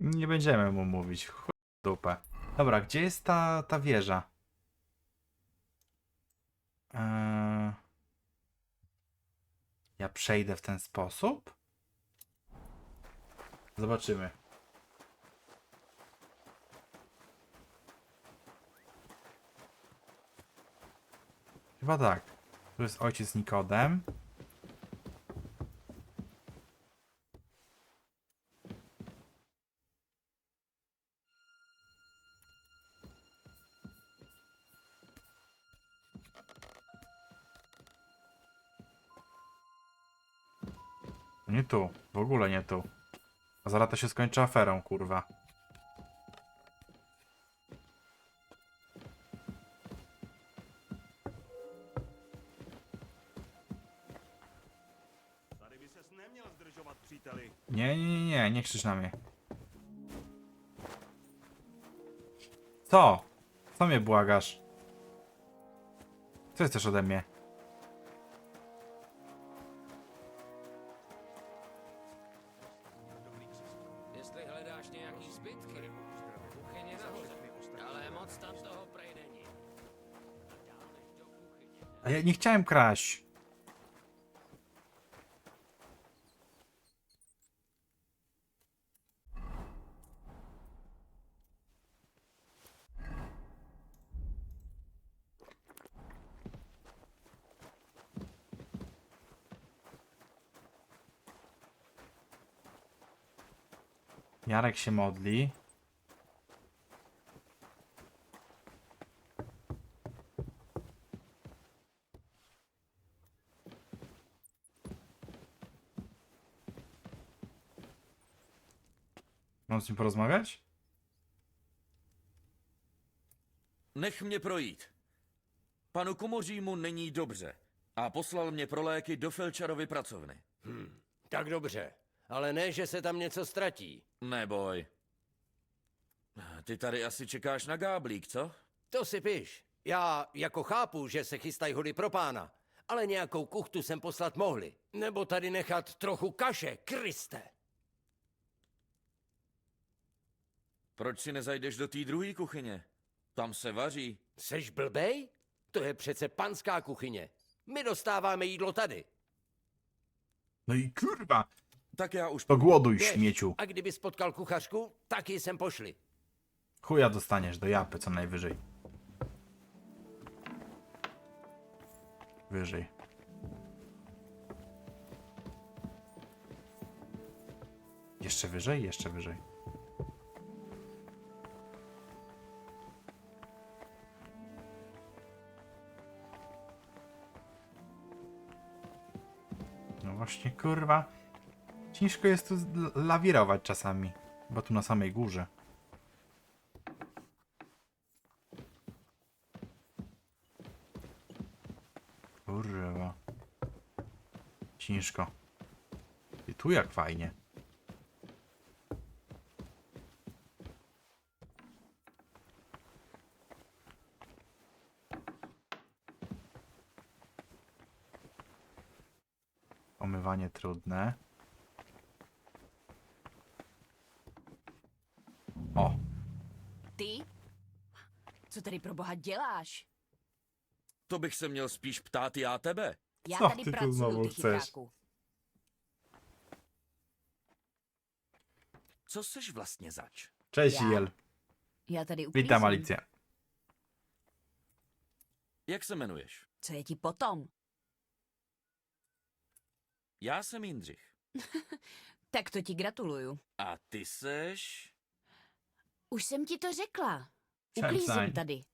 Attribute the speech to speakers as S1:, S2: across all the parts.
S1: Nie będziemy mu mówić. Chuj dupę. Dobra, gdzie jest ta, ta wieża? Eee... Ja przejdę w ten sposób? Zobaczymy. Chyba tak. Tu jest ojciec Nikodem. Nie tu, w ogóle nie tu. A zaraz to się skończy aferą, kurwa. Nie, nie, nie, nie, nie krzycz na mnie. Co? Co mnie błagasz? Co chcesz ode mnie?
S2: Jestli hledáš nějaký zbytky, kuchyně nahoře, ale moc tam toho prej není. A
S1: ja nie chciałem kraść. Jarek się modli. Mam z nim porozmawiać?
S3: Nech mě projít. Panu Komořímu není dobře a poslal mě pro léky do Felčarovy pracovny.
S4: Tak dobře, ale ne, že se tam něco ztratí.
S3: Neboj. Ty tady asi čekáš na gáblík, co?
S4: To si piš. Já jako chápu, že se chystají hody pro pána, ale nějakou kuchtu sem poslat mohli. Nebo tady nechat trochu kaše, Kriste.
S3: Proč si nezajdeš do té druhé kuchyně? Tam se vaří.
S4: Seš blbej? To je přece panská kuchyně. My dostáváme jídlo tady.
S1: No i kurwa!
S3: Tak já už
S1: To głoduj,
S4: Běž.
S1: śmieciu.
S4: A kdyby spotkal kuchařku, tak ji sem pošli.
S1: Chuja dostaniesz do japy co najwyżej. Wyżej. Jeszcze wyżej, jeszcze wyżej. No właśnie, kurwa. Ciężko jest tu lawirować czasami, bo tu na samej górze. Kurwa. Ciężko. I tu jak fajnie. Omywanie trudne. O,
S5: Ty? Co tady pro boha děláš?
S3: To bych se měl spíš ptát já tebe.
S5: Já
S1: Co
S5: tady
S1: ty tu
S5: pracuju,
S1: znovu
S5: ty
S1: chceš?
S5: chytráku.
S3: Co seš vlastně zač?
S1: cześć
S5: Já?
S1: Jel.
S5: Já tady uklízím.
S1: Witam Alicja.
S3: Jak se jmenuješ?
S5: Co je ti potom?
S3: Já jsem Jindřich.
S5: Tak to ti gratuluju.
S3: A ty seš...
S5: Už jsem ti to řekla. Uklízím tady.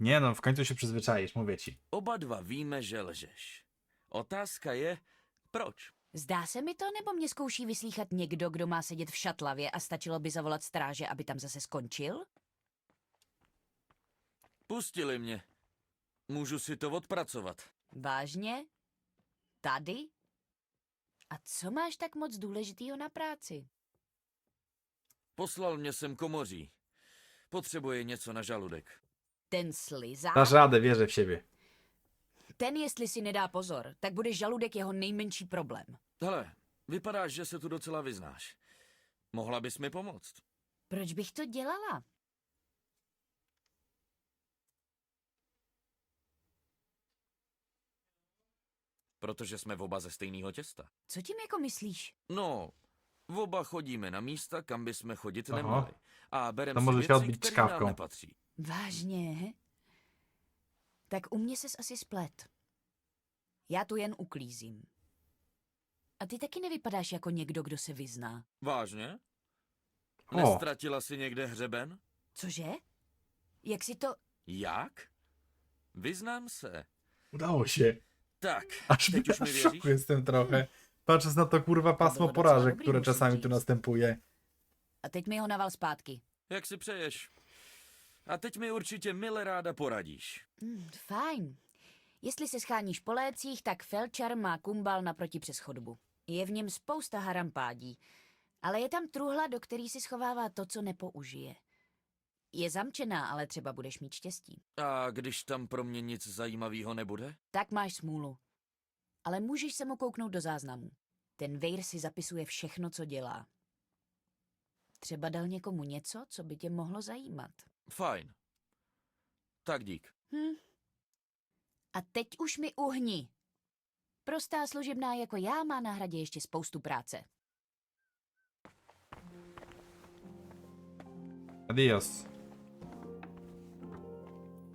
S1: Nie no, w końcu się przyzwyczaisz, mówię ci.
S3: Oba dva víme, že lžeš. Otázka je, proč?
S5: Zdá se mi to, nebo mě zkouší vyslíchat někdo, kdo má sedět v šatlavě a stačilo by zavolat stráže, aby tam zase skončil?
S3: Pustili mě. Můžu si to odpracovat.
S5: Vážně? Tady? A co máš tak moc důležitýho na práci?
S3: Poslal mě sem komoří. Potřebuje něco na žaludek.
S5: Ten slizák?
S1: Dasz radę, wierzę w siebie.
S5: Ten, jestli si nedá pozor, tak bude žaludek jeho nejmenší problém.
S3: Hele, vypadáš, že se tu docela vyznáš. Mohla bys mi pomoct.
S5: Proč bych to dělala?
S3: Protože jsme v oba ze stejného těsta.
S5: Co tím jako myslíš?
S3: No, v oba chodíme na místa, kam bychom chodit
S1: Aha.
S3: neměli. A bereme
S1: To
S3: si věci,
S1: být
S3: které nám nepatří.
S5: Vážně? Tak u mě ses asi splet. Já tu jen uklízím. A ty taky nevypadáš jako někdo, kdo se vyzná.
S3: Vážně?
S1: O.
S3: Nestratila si někde hřeben?
S5: Cože? Jak si to...
S3: Jak? Vyznám se.
S1: Udało się.
S3: Tak,
S1: Aż
S3: teď už mi
S1: w
S3: věříš?
S1: szoku jestem trochę. Patrząc na to kurwa pasmo
S5: było docela
S1: porażek, które czasami tu następuje.
S5: A teď mi ho naval zpátky.
S3: Jak si přeješ. A teď mi určitě mile ráda poradíš.
S5: Hmm, fajn. Jestli se scháníš po lécích, tak Felčar má kumbal naproti přes chodbu. Je v něm spousta harampádí. Ale je tam truhla, do který si schovává to, co nepoužije. Je zamčená, ale třeba budeš mít štěstí.
S3: A když tam pro mě nic zajímavého nebude?
S5: Tak máš smůlu. Ale můžeš se mu kouknout do záznamu. Ten Vejr si zapisuje všechno, co dělá. Třeba dal někomu něco, co by tě mohlo zajímat.
S3: Fajn. Tak dík.
S5: Hm. A teď už mi uhni. Prostá služebná jako já má na hradě ještě spoustu práce.
S1: Adios.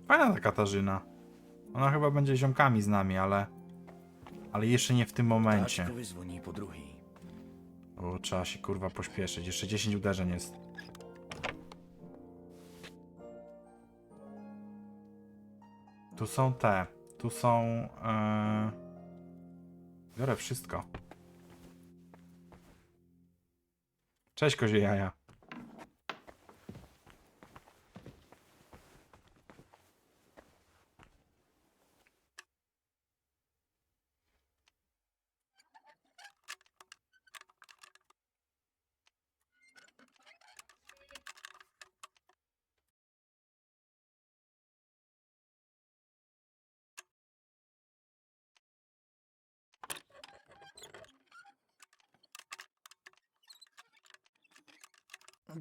S1: Fajna ta Katarzyna. Ona chyba będzie ziomkami z nami, ale... Ale jeszcze nie w tym momencie. Bo trzeba się kurwa pośpieszyć. Jeszcze 10 uderzeń jest. Tu są te. Tu są. e, Biorę wszystko. Cześć kozie jaja.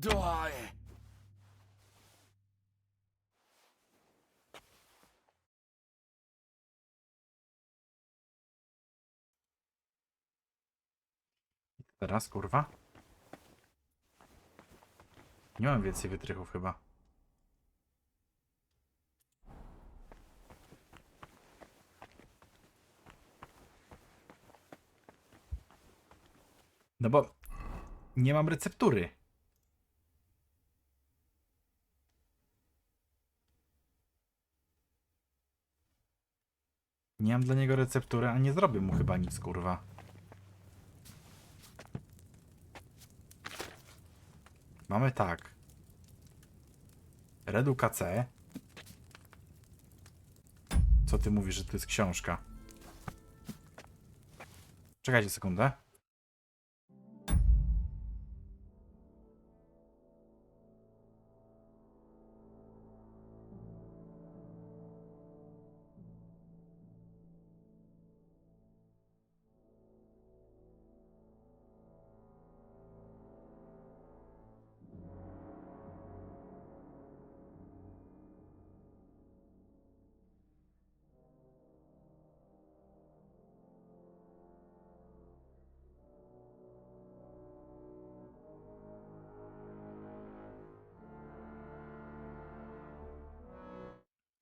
S3: Háje.
S1: Teraz kurwa. Nie mam więcej wytrychów chyba. No bo nie mam receptury. Nie mam dla niego receptury, a nie zrobię mu chyba nic, kurwa. Mamy tak. Reduka C. Co ty mówisz, że to jest książka? Czekajcie sekundę.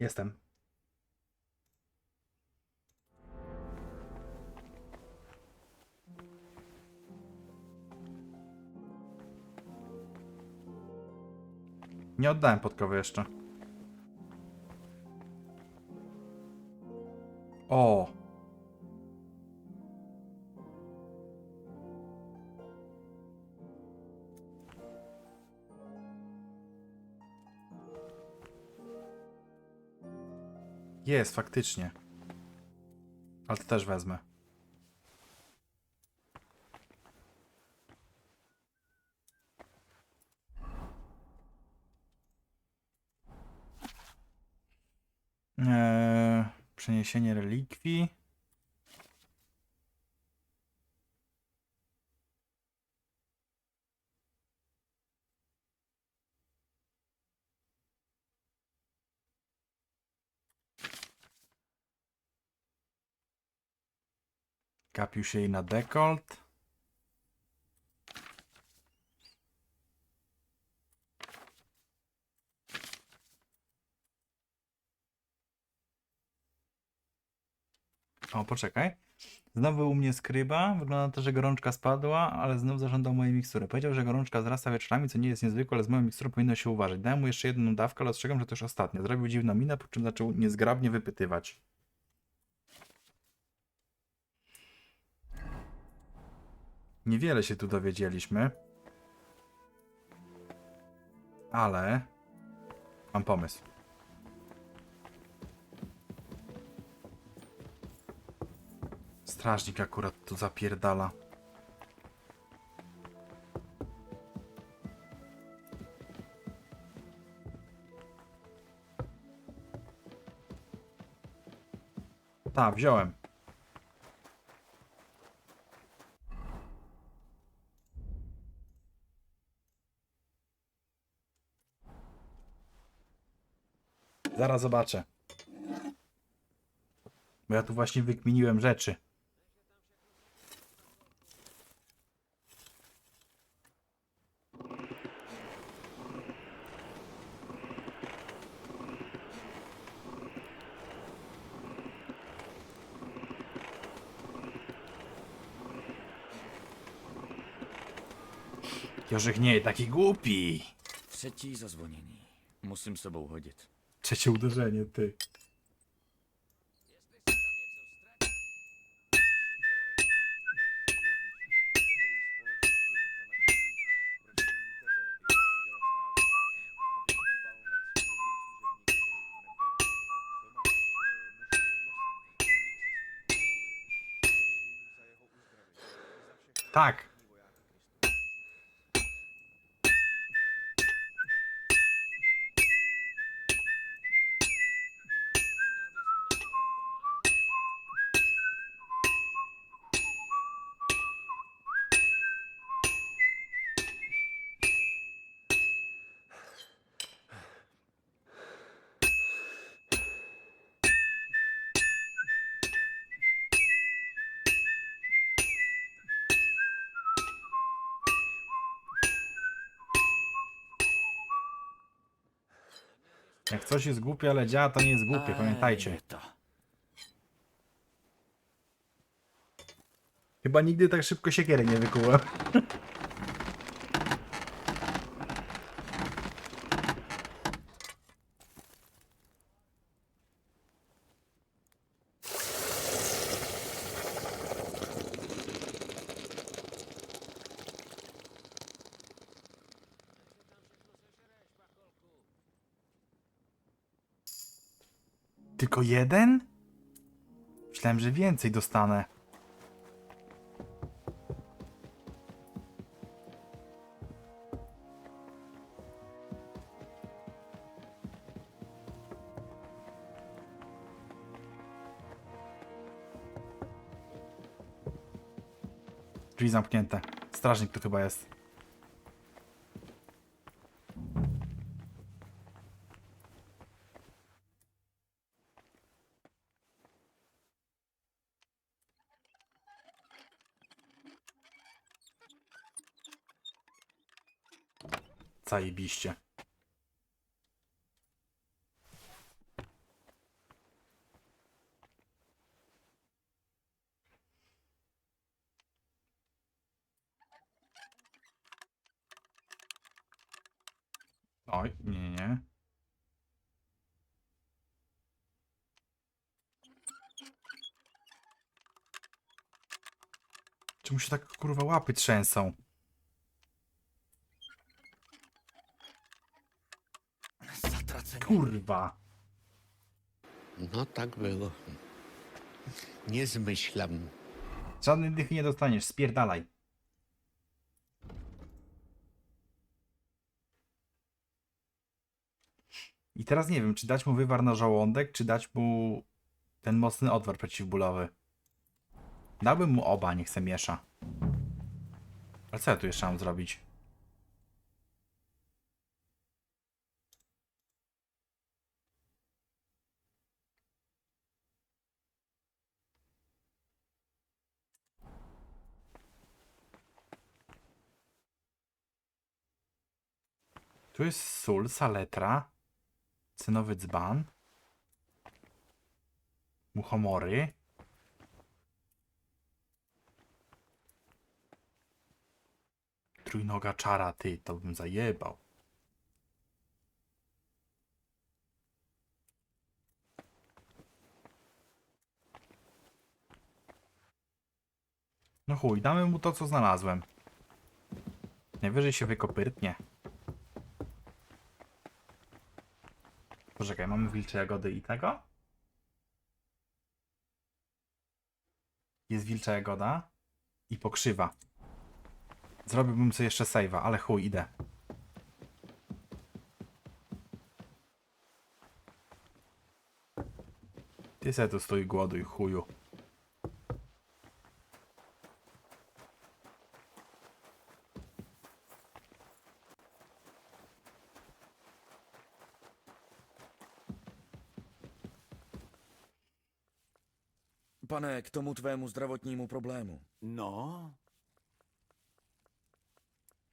S1: Jestem. Nie oddałem podkowy jeszcze. O! Jest, faktycznie. Ale to też wezmę. Eee, przeniesienie relikwii. Kapiusz jej na dekolt. O, poczekaj. Znowu u mnie skryba. Wygląda na to, że gorączka spadła, ale znów zażądał mojej mikstury. Powiedział, że gorączka wzrasta wieczorami, co nie jest niezwykłe, ale z moją miksturą powinno się uważać. Dałem mu jeszcze jedną dawkę, ale ostrzegam, że to już ostatnia. Zrobił dziwną minę, po czym zaczął niezgrabnie wypytywać. Niewiele się tu dowiedzieliśmy. Ale mam pomysł. Strażnik akurat tu zapierdala. Tak, wziąłem. Zaraz zobaczę. Bo ja tu właśnie wykminiłem rzeczy. Jożek nie, taki głupi.
S3: Třetí zazvonění. Musím sebou hodit.
S1: Trzecie uderzenie, ty. Tak. Jak coś jest głupie, ale działa, to nie jest głupie, pamiętajcie. Chyba nigdy tak szybko siekiery nie wykułem. jeden? Myślałem, że więcej dostanę. Drzwi zamknięte. Strażnik tu chyba jest. Zajebiście. Oj, nie, nie. Czemu się tak kurwa łapy trzęsą? Kurwa.
S6: No tak było. Nie zmyślam.
S1: Żadnej dychy nie dostaniesz, spierdalaj. I teraz nie wiem, czy dać mu wywar na żołądek, czy dać mu ten mocny odwar przeciwbólowy. Dałbym mu oba, niech se miesza. Ale co ja tu jeszcze mam zrobić? Tu jest sól, saletra, cynowy dzban, muchomory. Trójnoga czara, ty, to bym zajebał. No chuj, damy mu to, co znalazłem. Najwyżej się wykopyrtnie. Poczekaj, mamy wilcze jagody i tego? Jest wilcza jagoda i pokrzywa. Zrobiłbym sobie jeszcze save'a, ale chuj, idę. Ty se tu stój głoduj, chuju.
S3: Pane, k tomu tvému zdravotnímu problému.
S7: No,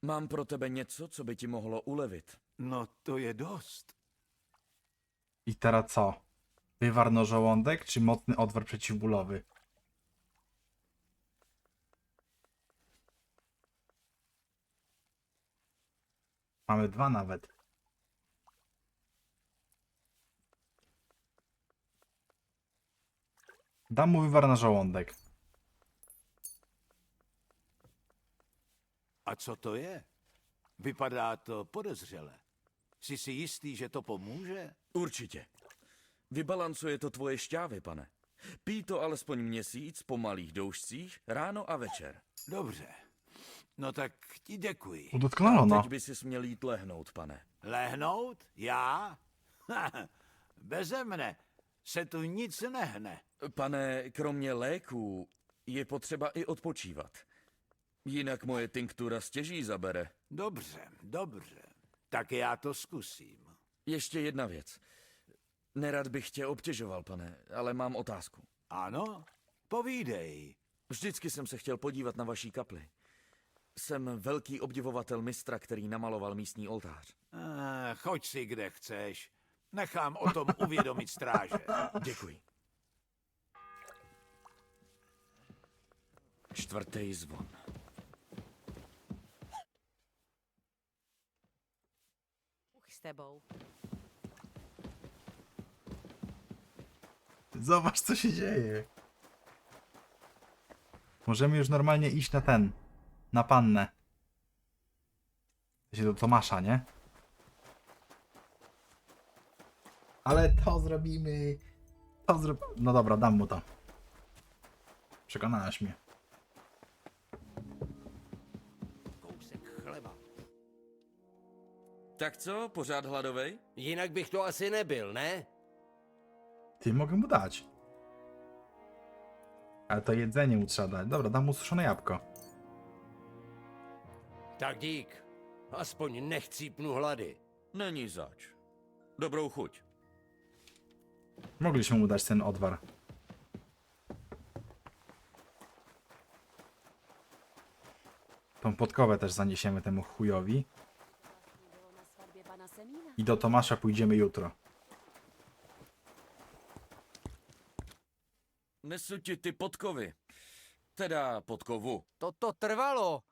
S3: Mám pro tebe něco, co by ti mohlo ulevit.
S7: no to je dost.
S1: I teraz co? Wywar na żołądek, czy mocny odwar przeciwbólowy? Mamy dwa nawet. Dam mu wywar na żołądek.
S8: A co to je? Vypadá to podezřele. Jsi si jistý, že to pomůže?
S3: Určitě. Vybalancuje to tvoje šťávy, pane. Pij to alespoň měsíc po malých doušcích, ráno a večer.
S8: Dobře. No tak ti děkuji.
S1: Udoskonalona.
S3: Teď by si směl jít lehnout, pane.
S8: Lehnout? Já? Beze mne se tu nic nehne.
S3: Pane, kromě léků je potřeba i odpočívat. Jinak moje tinktura stěží zabere.
S8: Dobře, dobře. Tak já to zkusím.
S3: Ještě jedna věc. Nerad bych tě obtěžoval, pane, ale mám otázku.
S8: Ano? Povídej.
S3: Vždycky jsem se chtěl podívat na vaší kapli. Jsem velký obdivovatel mistra, který namaloval místní oltář.
S8: Eh, choď si, kde chceš. Nechám o tom uvědomit stráže.
S3: Děkuji. Čtvrtý zvon.
S9: Bůh s tebou.
S1: Zobacz, co się dzieje. Możemy już normalnie iść na ten. Na pannę. Sensie do Tomasza, nie? Ale to zrobimy. To zro... No dobra, dam mu to. Przekonałaś mnie.
S4: Kousek chleba.
S3: Tak co, pořád hladovej?
S4: Jinak bych to asi nebyl, ne?
S1: Ty mogę mu dać. Ale to jedzenie mu trzeba dać. Dobra, dam mu suszone jabłko.
S4: Tak dík. Aspoň nechcípnu hlady.
S3: Není zač. Dobrou chuť.
S1: Mogliśmy mu dać ten odwar. Tą podkowę też zaniesiemy temu chujowi. I do Tomasza pójdziemy jutro.
S3: Nesu ti ty podkovy. Teda podkovu.
S10: To to trvalo.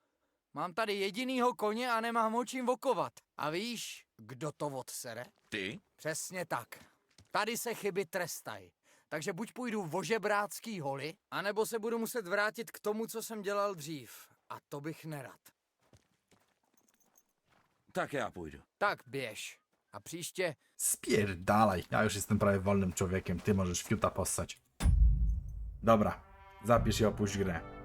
S10: Mám tady jedinýho koně a nemám o čím vokovat. A víš, kdo to odsere?
S3: Ty?
S10: Přesně tak. Tady se chyby trestají. Takže buď půjdu vožebrácký holy, anebo se budu muset vrátit k tomu, co jsem dělal dřív. A to bych nerad.
S3: Tak já půjdu.
S10: Tak běž. A příště
S1: Spierdalaj. Ja już jestem prawie wolnym człowiekiem. Ty możesz fiuta possać. Dobra. Zapisz i opuść grę.